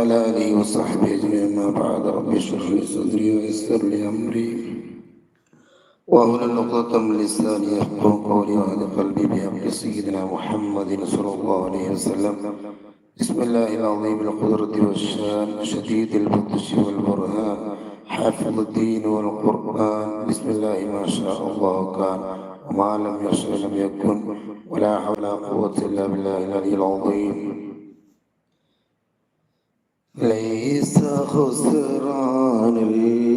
وعلى آله وصحبه أجمعين. ما بعد رب اشرح لي صدري ويسر لي أمري. وأهل عقدة من لساني يفقه قولي وهذا قلبي بحق سيدنا محمد صلى الله عليه وسلم. بسم الله العظيم القدرة والشان شديد البطش والبرهان حافظ الدين والقرآن. بسم الله ما شاء الله كان وما لم يشاء لم يكن ولا حول ولا قوة إلا بالله العلي العظيم. ليس خسران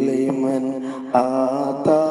لمن آتى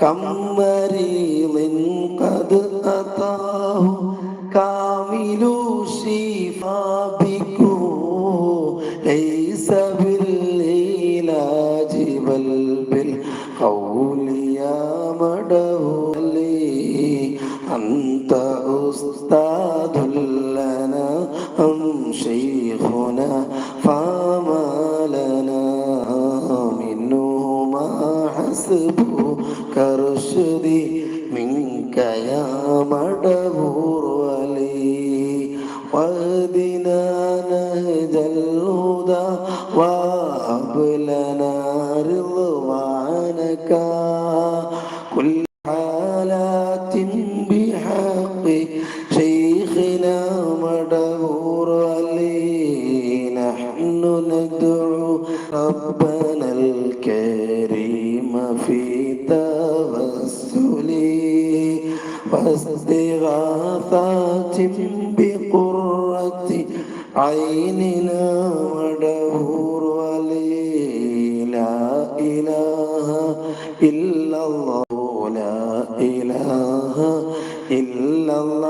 كم مريض قد أتاه كامل الشفاء بكم ليس بالعلاج بل بالقول يا مدولي أنت أستاذ لنا أم شيخنا فما لنا منه ما حسبك رشدي منك يا مدبور واستغاثات بقرة عيننا مدبور علي لا إله إلا الله لا إله إلا الله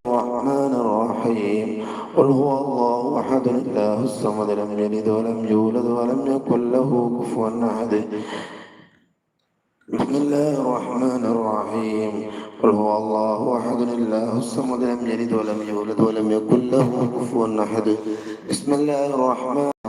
الرحمن الرحيم. قل هو الله أحد الله الصمد لم يلد ولم يولد ولم يكن له كفوا أحد. بسم الله الرحمن الرحيم. قل هو الله أحد الله الصمد لم يلد ولم يولد ولم يكن له كفوا أحد. بسم الله الرحمن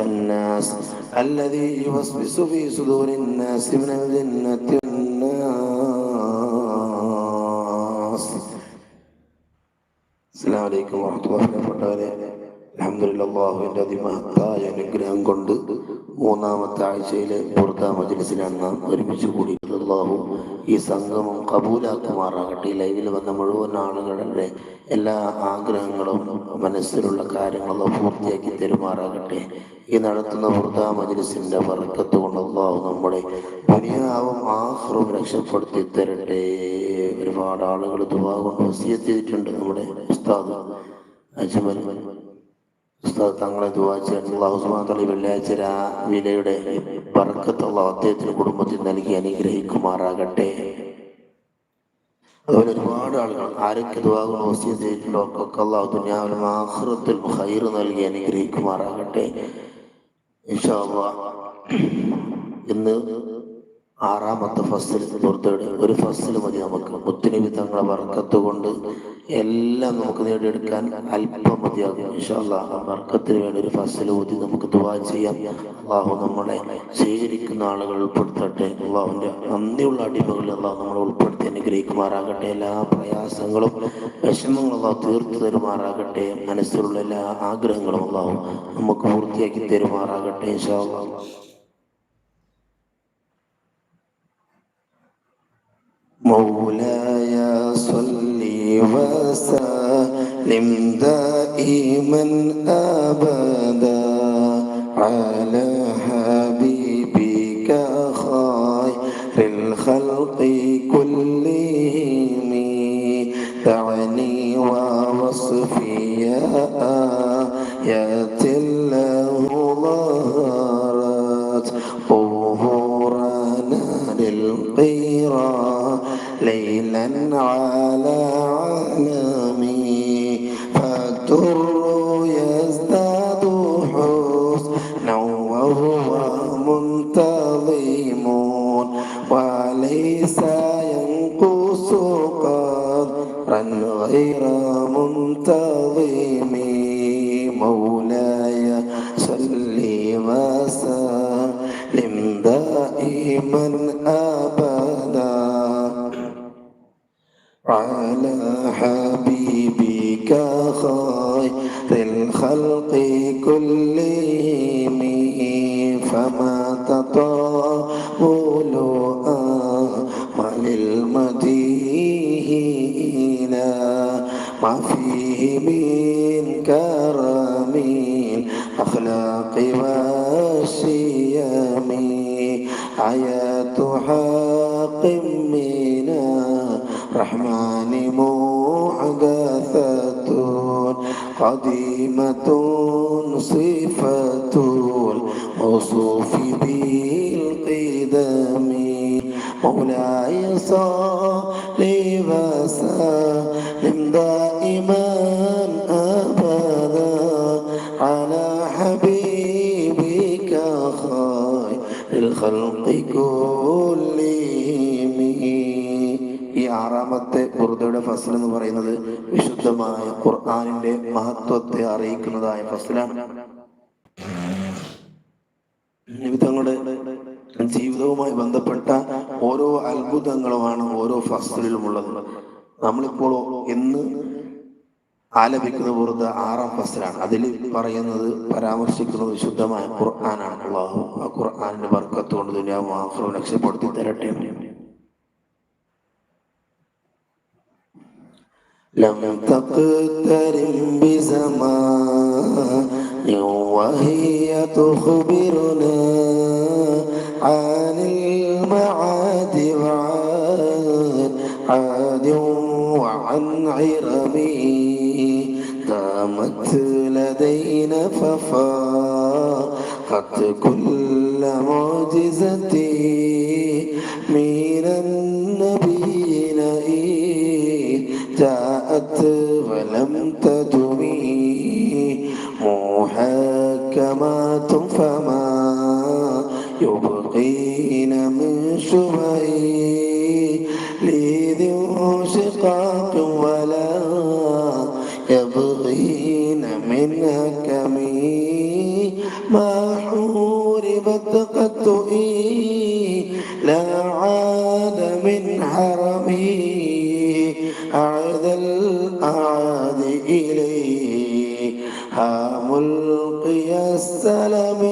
الناس الذي يوسوس في صدور الناس من الجنة والناس السلام عليكم ورحمة الله وبركاته അലഹമുല്ല അള്ളാഹുവിൻ്റെ അതിമഹത്തായ അനുഗ്രഹം കൊണ്ട് മൂന്നാമത്തെ ആഴ്ചയിലെ ബുർദ മജ്ലിസിലാണ് നാം ഒരുമിച്ച് കൂടിയിട്ടുള്ളത് അള്ളാഹു ഈ സംഗമം കബൂലാക്കുമാറാകട്ടെ. ഈ ലൈവിൽ വന്ന മുഴുവൻ ആളുകളുടെ എല്ലാ ആഗ്രഹങ്ങളും മനസ്സിലുള്ള കാര്യങ്ങളും പൂർത്തിയാക്കി തരുമാറാകട്ടെ. ഈ നടത്തുന്ന വൃദ്ധാ മജ്ലിസിന്റെ വർക്കത്ത് കൊണ്ട് അള്ളാഹു നമ്മുടെ ദുനിയാവും ആഹ്റും രക്ഷപ്പെടുത്തി തരട്ടെ. ഒരുപാട് ആളുകൾ ദുബാ കൊണ്ട് വസിയെത്തിയിട്ടുണ്ട് നമ്മുടെ ഉസ്താദ് അജ്മൽ. തങ്ങളെ ദുവാ ചെയ്യാൻ അള്ളാഹു ഈ വെള്ളിയാഴ്ച രാവിലെയുടെ ബർക്കത്ത് അള്ളാഹു അദ്ദേഹത്തിന് കുടുംബത്തിൽ നൽകി അനുഗ്രഹിക്കുമാറാകട്ടെ. അതുപോലെ ഒരുപാട് ആളുകൾ ആരൊക്കെ ദുവാകുന്ന വസീത് ചെയ്തിട്ടുണ്ടോ? ഒക്കെ അള്ളാഹു ദുനിയാവിലും ആഹ്റത്തിൽ ഹൈർ നൽകി അനുഗ്രഹിക്കുമാറാകട്ടെ. അള്ളാഹ് ഇന്ന് ആറാമത്തെ ഫസ്റ്റിൽ ഒരു ഫസ്റ്റിൽ മതി നമുക്ക്. ഒത്തിരി തങ്ങളെ വർക്കത്ത് കൊണ്ട് എല്ലാം നമുക്ക് നേടിയെടുക്കാൻ അല്പം മതിയാകും. വർക്കത്തിന് വേണ്ടി ഒരു ഫസ്റ്റിൽ ഊതി നമുക്ക് ദുവാ ചെയ്യാം. അള്ളാഹു നമ്മളെ സ്വീകരിക്കുന്ന ആളുകൾ ഉൾപ്പെടുത്തട്ടെ. അള്ളാഹുവിന്റെ നന്ദിയുള്ള അടിമകളിൽ അള്ളാഹു നമ്മളെ ഉൾപ്പെടുത്തി അനുഗ്രഹിക്കുമാറാകട്ടെ. എല്ലാ പ്രയാസങ്ങളും വിഷമങ്ങളും അള്ളാഹു തീർത്തു തരുമാറാകട്ടെ. മനസ്സിലുള്ള എല്ലാ ആഗ്രഹങ്ങളും അള്ളാഹു നമുക്ക് പൂർത്തിയാക്കി തരുമാറാകട്ടെ. ഇൻഷാല്ലാ دائما على حبيبك خير الخلق كلهم. فما تطاول أمل المديه إلى ما فيه من كرم الأخلاق والشيم آيات حق من الرحمن. قديمة صفة الموصوف بالقدم. مولاي صل وسلم. دائما ആറാമത്തെ ബുർദയുടെ ഫസൽ എന്ന് പറയുന്നത് വിശുദ്ധമായ ഖുർആാനിന്റെ മഹത്വത്തെ അറിയിക്കുന്നതായ ഫസലാണ്. ജീവിതങ്ങളുടെ ജീവിതവുമായി ബന്ധപ്പെട്ട ഓരോ അത്ഭുതങ്ങളുമാണ് ഓരോ ഫസലിലും ഉള്ളത് നമ്മളിപ്പോൾ എന്ന് ആലപിക്കുന്ന ബുർദ ആറാം ഫസലാണ്. അതിൽ പറയുന്നത് പരാമർശിക്കുന്നത് വിശുദ്ധമായ ഖുർആനാണ്. അള്ളാഹു ആ ഖുർആാനിന്റെ വർക്കത്തുകൊണ്ട് ദുനിയാവും മാത്രം രക്ഷപ്പെടുത്തി തരട്ടെ. لم تقترن بزمان وهي تخبرنا عن المعاد وعن عاد وعن عرمي دامت لدينا ففاقت كل معجزتي محكمات فما يبقين من شبهي لذي ولا من هكمي ما حوربت قد لا عاد من حرمي. إليه ها ملقي السلام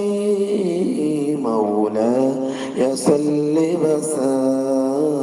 مولاي صل وسلم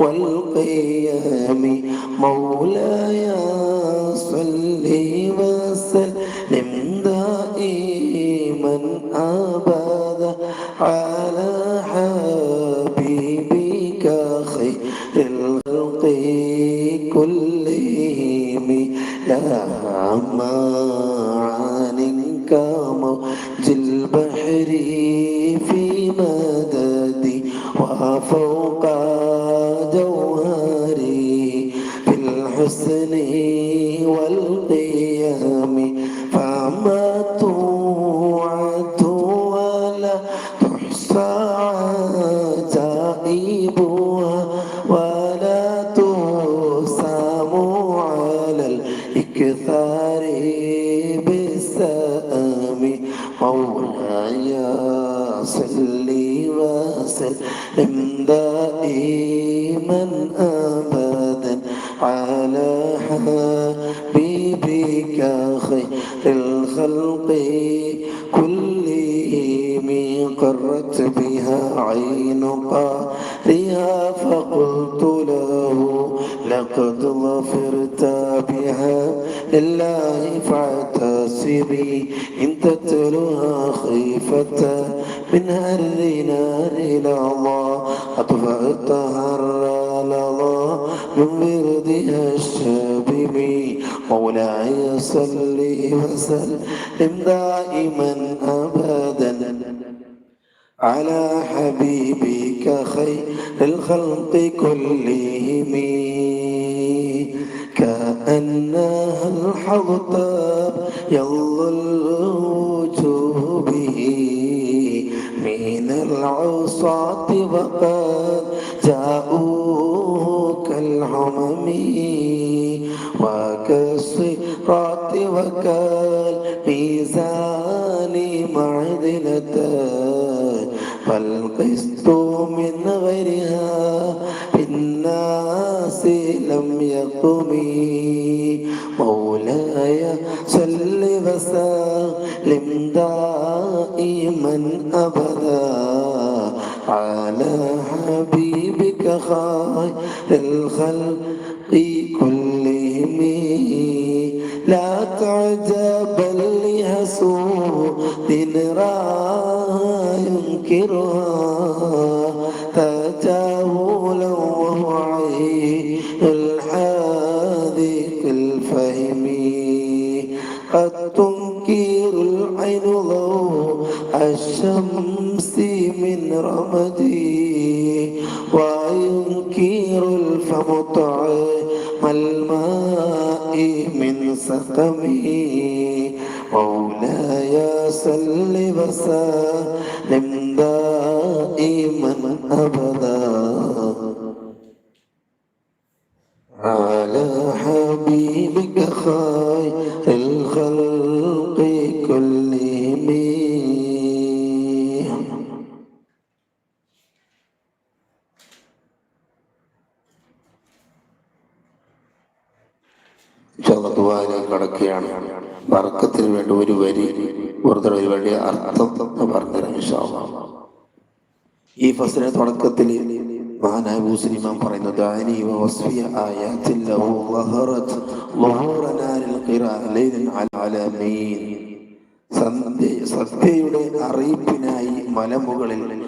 والقيام مولاي صل وسلم دائما أبدا على حبيبك خير الخلق كلهم. لها معان كموج البحر في مدد وفوق والقيام. فما توعد ولا تحصى عجائبها ولا تسام على الإكثار بالسام. مولاي صل وسلم دائما. الخلق كلهم قرت بها عين قارها فقلت له لقد ظفرت بها لله فاعتصبي إن تتلها خيفة من هر نار إلى الله. أطفأتها الرلظى من مولاي صل وسلم دائما أبدا على حبيبك خير الخلق كلهم. كأنها الحضتاب يظل وجوه به من العصاة وقد جاءوا كالحمم وكالصراط وكالميزان معدلة فالقسط من غيرها في الناس لم يقم مولاي صل وسلم دائما ابدا خير الخلق كلهم. لا تعجبا لهسود راه ينكرها. تجاهلا وهو عين الحاذق الفهم. قد تنكر العين الشمس من رمدي. الفم طعم الماء من سقمي مولاي صل وسلم دائما ابدا ദുബായിലേക്ക് കടക്കുകയാണ് വർക്കത്തിന് വേണ്ടി ഒരു വരി വെറുതെ ഒരു വലിയ അർത്ഥം പറഞ്ഞുതരാം അല്ലാഹ്. ഈ ഫസ്റ്റിന് തുടക്കത്തിൽ മഹാനായ പറയുന്നു "ദാനി വസ്ഫിയ ആയാത്തിൻ ലഹു ളഹറത് ളുഹൂറ നാരിൽ ഖിറാ ലൈലൻ അലാമീൻ." സന്ധ്യ- സത്യയുടെ അറിയിപ്പിനായി മലമുകളിൽ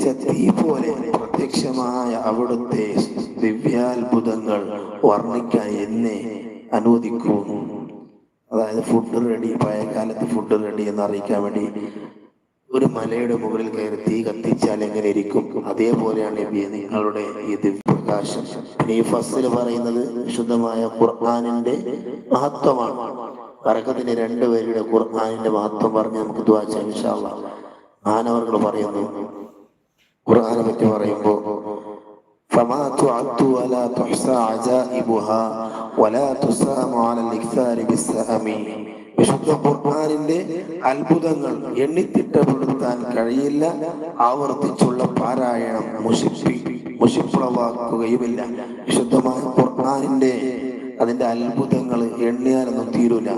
കത്തിച്ച തീ പോലെ പ്രത്യക്ഷമായ അവിടുത്തെ ദിവ്യാത്ഭുതങ്ങൾ വർണിക്കാൻ എന്നെ അനുവദിക്കൂ അതായത് ഫുഡ് റെഡി പഴയകാലത്ത് ഫുഡ് റെഡി എന്ന് അറിയിക്കാൻ വേണ്ടി ഒരു മലയുടെ മുകളിൽ കയറി തീ കത്തിച്ചാൽ എങ്ങനെ ഇരിക്കും? അതേപോലെയാണ് നിങ്ങളുടെ ഈ ദിവ്യപ്രകാശം. ഈ ഫസ്റ്റിൽ പറയുന്നത് വിശുദ്ധമായ ഖുർആാനിന്റെ മഹത്വമാണ്. പറക്കത്തിന്റെ രണ്ടുപേരുടെ ഖുർആാനിന്റെ മഹത്വം പറഞ്ഞ് നമുക്ക് ദ്വാച്ച വിശാല മാനവർകൾ പറയുന്നു ഖുർആനെ പറ്റി പറയുമ്പോൾ فما تعد ولا تحصى عجائبها ولا تسام على الإكثار بالسأم വിശുദ്ധ ഖുർആനിന്റെ അത്ഭുതങ്ങൾ എണ്ണിത്തിട്ടപ്പെടുത്താൻ കഴിയില്ല ആവർത്തിച്ചുള്ള പാരായണം മുഷിപ്പി മുഷിപ്പുളവാക്കുകയുമില്ല വിശുദ്ധമായ ഖുർആാനിന്റെ അതിന്റെ അത്ഭുതങ്ങൾ എണ്ണിയാലൊന്നും തീരൂല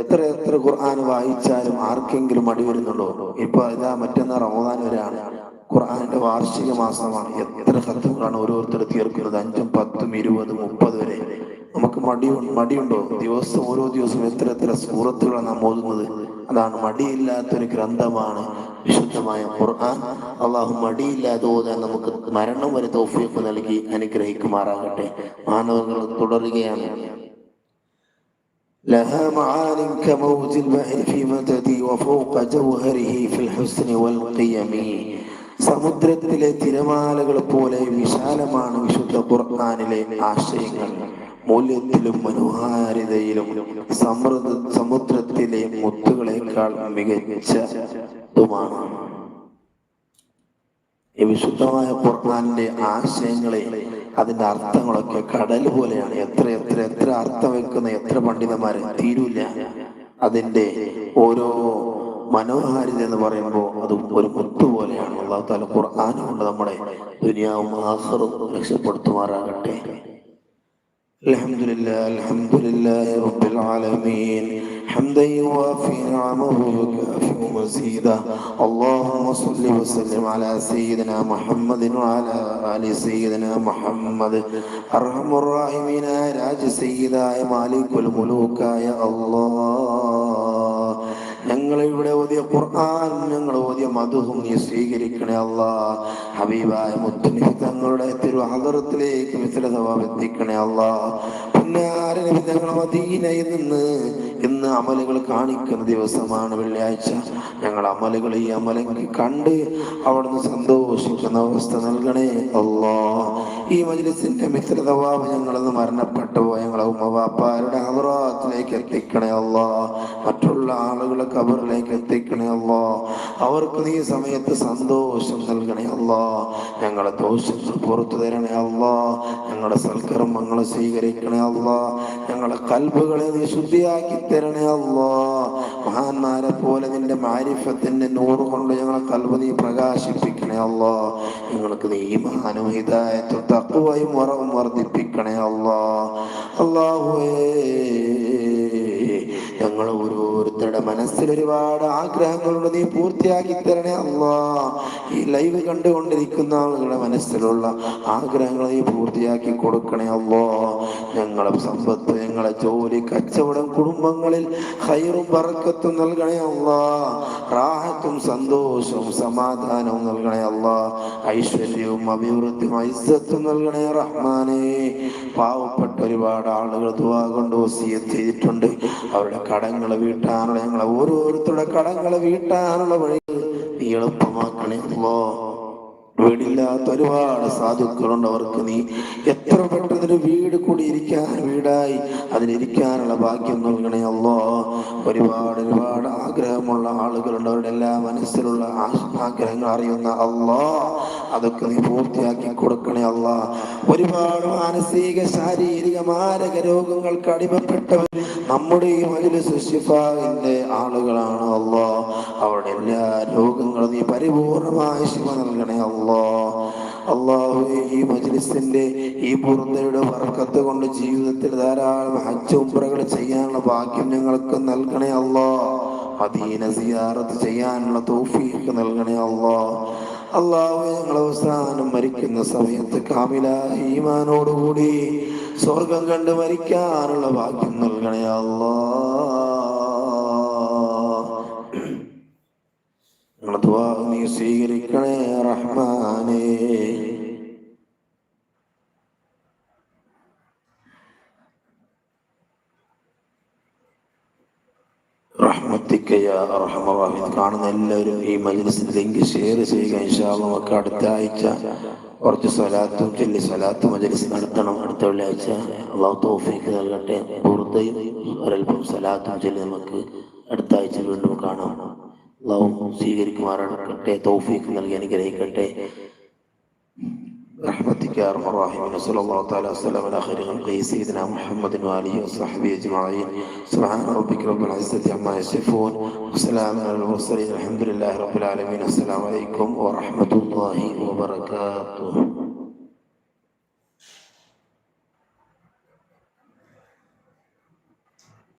എത്ര എത്ര ഖുർആൻ വായിച്ചാലും ആർക്കെങ്കിലും മടി വരുന്നുണ്ടോ ഇപ്പൊ ഇതാ മറ്റന്നാ റമദാൻ വരെയാണ് ഖുർആാനിന്റെ വാർഷിക മാസമാണ് എത്ര ഹത്തുകളാണ് ഓരോരുത്തർ തീർക്കുന്നത് അഞ്ചും പത്തും ഇരുപതും മുപ്പത് വരെ നമുക്ക് മടി മടിയുണ്ടോ ദിവസം ഓരോ ദിവസവും എത്ര എത്ര സൂറത്തുകളാണ് നാം ഓതുന്നത് അതാണ് മടിയില്ലാത്തൊരു ഗ്രന്ഥമാണ് വിശുദ്ധമായ ഖുർആൻ അള്ളാഹു മടിയില്ലാതെ ഓതാൻ നമുക്ക് മരണം വരെ തൗഫീഖ് നൽകി അനുഗ്രഹിക്കുമാറാകട്ടെ മാനവങ്ങൾ തുടരുകയാണ് لها معان كموج البحر في مددي وفوق جوهره في الحسن والقيم സമുദ്രത്തിലെ തിരമാലകൾ പോലെ വിശാലമാണ് വിശുദ്ധ ഖുർആാനിലെ ആശയങ്ങൾ. മൂല്യത്തിലും മനോഹാരിതയിലും സമൃദ്ധ സമുദ്രത്തിലെ മുത്തുകളെക്കാൾ മികച്ചതുമാണ്. ഈ വിശുദ്ധമായ ഖുർആാനിന്റെ ആശയങ്ങളെ അതിന്റെ അർത്ഥങ്ങളൊക്കെ കടൽ പോലെയാണ്. എത്ര എത്ര എത്ര അർത്ഥം വെക്കുന്ന എത്ര പണ്ഡിതന്മാരെ തീരൂല അതിന്റെ ഓരോ മനോഹാരിത എന്ന് പറയുമ്പോൾ അത് ഒരു മുത്തു പോലെയാണ് അള്ളാഹു താല ഖുർആൻ കൊണ്ട് നമ്മുടെ ദുനിയാവും ആഹറും രക്ഷപ്പെടുത്തുമാറാകട്ടെ الحمد لله الحمد لله رب العالمين حمدا يوافي نعمه ويكافئ مزيدا اللهم صل وسلم على سيدنا محمد وعلى ال سيدنا محمد ارحم الراحمين راج سيدا مالك الملوك يا الله ഞങ്ങൾ ഇവിടെ ഓതിയ ഖുർആൻ ഞങ്ങൾ ഓതിയ മധുഹും നീ സ്വീകരിക്കണേ അല്ല. ഹബീബായ മുത്തുനിബി തങ്ങളുടെ തിരു ഹദറത്തിലേക്ക് സവാബ് എത്തിക്കണേ അല്ല. പുന്നാരനബി തങ്ങൾ മദീനയിൽ നിന്ന് ഇന്ന് അമലുകൾ കാണിക്കുന്ന ദിവസമാണ് വെള്ളിയാഴ്ച. ഞങ്ങൾ അമലുകൾ ഈ അമലങ്ങൾ കണ്ട് അവിടുന്ന് സന്തോഷിക്കുന്ന അവസ്ഥ നൽകണേ അല്ലോ. ഈ മജ്ലിസിന്റെ മിത്രതവാബ് ഞങ്ങളെന്ന് മരണപ്പെട്ടു പോയ. ഞങ്ങളെ ഉമ്മവാപ്പാരുടെ ഹദറത്തിലേക്ക് എത്തിക്കണേ അല്ലോ. മറ്റുള്ള ആളുകളെ കബറിലേക്ക് എത്തിക്കണേ അല്ലോ. അവർക്ക് നീ സമയത്ത് സന്തോഷം നൽകണേ അല്ലോ. ഞങ്ങളെ ദോഷം പുറത്തു തരണേ അല്ലോ. ഞങ്ങളുടെ സൽക്കർമ്മങ്ങളെ സ്വീകരിക്കണേ അല്ലോ. ഞങ്ങളെ കൽബുകളെ നീ ശുദ്ധിയാക്കി തരണേ അല്ലോ. മഹാന്മാരെ പോലെ നിന്റെ മാരിഫത്തിന്റെ നൂറ് കൊണ്ട് ഞങ്ങളെ കൽബ് നീ പ്രകാശിപ്പിക്കണേ അല്ലോ. ഞങ്ങൾക്ക് നീ മഹാനും ഹിതായത്തും തക്കുവയും ഉറവും വർദ്ധിപ്പിക്കണേ അല്ലോ. അള്ളാഹുവേ ഞങ്ങൾ ഓരോരുത്തരുടെ മനസ്സിൽ ഒരുപാട് ആഗ്രഹങ്ങളുണ്ട്. നീ പൂർത്തിയാക്കി തരണേ അല്ലാ ഈ ലൈവ് കണ്ടുകൊണ്ടിരിക്കുന്ന ആളുകളുടെ മനസ്സിലുള്ള ആഗ്രഹങ്ങൾ നീ പൂർത്തിയാക്കി കൊടുക്കണേ അല്ലോ ഞങ്ങളെ സമ്പത്ത് ഞങ്ങളെ ജോലി കച്ചവടം കുടുംബങ്ങളിൽ ഹൈറും പറക്കത്തും നൽകണേ അല്ലാ റാഹത്തും സന്തോഷവും സമാധാനവും നൽകണേ അല്ലാ ഐശ്വര്യവും അഭിവൃദ്ധിയും ഐസത്തും നൽകണേ റഹ്മാനെ. പാവപ്പെട്ട ഒരുപാട് ആളുകൾ ദുവാ കൊണ്ട് ചെയ്തിട്ടുണ്ട്. അവരുടെ കടങ്ങൾ വീട്ടാനുള്ള ഞങ്ങളെ ഓരോരുത്തരുടെ കടങ്ങളെ വീട്ടാനുള്ള വഴി നീ എളുപ്പമാക്കണേ. വീടില്ലാത്ത ഒരുപാട് സാധുക്കളുണ്ട് അവർക്ക് നീ എത്ര പെട്ടെന്നൊരു വീട് കൂടി ഇരിക്കാൻ വീടായി അതിലിരിക്കാനുള്ള ഭാഗ്യം നൽകണേ അല്ലോ ഒരുപാട് ഒരുപാട് ആഗ്രഹമുള്ള ആളുകളുണ്ട് അവരുടെ എല്ലാ മനസ്സിലുള്ള ആഗ്രഹങ്ങൾ അറിയുന്ന അല്ലോ അതൊക്കെ നീ പൂർത്തിയാക്കി കൊടുക്കണേ അല്ല ഒരുപാട് മാനസിക ശാരീരിക മാരക രോഗങ്ങൾക്ക് അടിമപ്പെട്ടവർ നമ്മുടെ ഈ മജിലിസ് ശിഫാവിന്റെ ആളുകളാണ് അല്ലോ അവരുടെ എല്ലാ രോഗങ്ങളും നീ പരിപൂർണമായ ശിവ നൽകണേ അല്ലോ അള്ളാഹു ഈ മജ്ലിസിന്റെ ഈ പുറന്തയുടെ വർക്കത്ത് കൊണ്ട് ജീവിതത്തിൽ ധാരാളം ഹജ്ജ് ചെയ്യാനുള്ള ഭാഗ്യം ഞങ്ങൾക്ക് നൽകണേ അല്ലോ അധീന സിയാറത്ത് ചെയ്യാനുള്ള തൗഫീഖ് നൽകണേ അല്ലോ അള്ളാഹു ഞങ്ങൾ അവസാനം മരിക്കുന്ന സമയത്ത് കാമില ഈമാനോടുകൂടി സ്വർഗം കണ്ട് മരിക്കാനുള്ള ഭാഗ്യം നൽകണേ അല്ലോ ഞങ്ങളെ ദുആ നീ സ്വീകരിക്കണേ റഹ്മാനേ. കാണുന്ന എല്ലാവരും ഈ മജ്ലിസിൽ ലിങ്ക് ഷെയർ ചെയ്യുക. ഇൻഷാല്ല നമുക്ക് അടുത്ത ആഴ്ച കുറച്ച് സ്വലാത്തും ചൊല്ലി സ്വലാത്ത് മജ്ലിസ് നടത്തണം. അടുത്ത വെള്ളിയാഴ്ച അള്ളാഹു തൗഫീഖ് നൽകട്ടെ. ബുർദയും ഒരൽപ്പം സ്വലാത്തും ചൊല്ലി നമുക്ക് അടുത്ത ആഴ്ച വീണ്ടും കാണാം. അള്ളാഹു സ്വീകരിക്കുമാറാകട്ടെ തൗഫീഖ് നൽകി അനുഗ്രഹിക്കട്ടെ برحمتك يا ارحم الراحمين صلى الله تعالى وسلم على خير خلقه سيدنا محمد واله وصحبه اجمعين سبحان ربك رب العزه عما يصفون وسلام على المرسلين الحمد لله رب العالمين السلام عليكم ورحمه الله وبركاته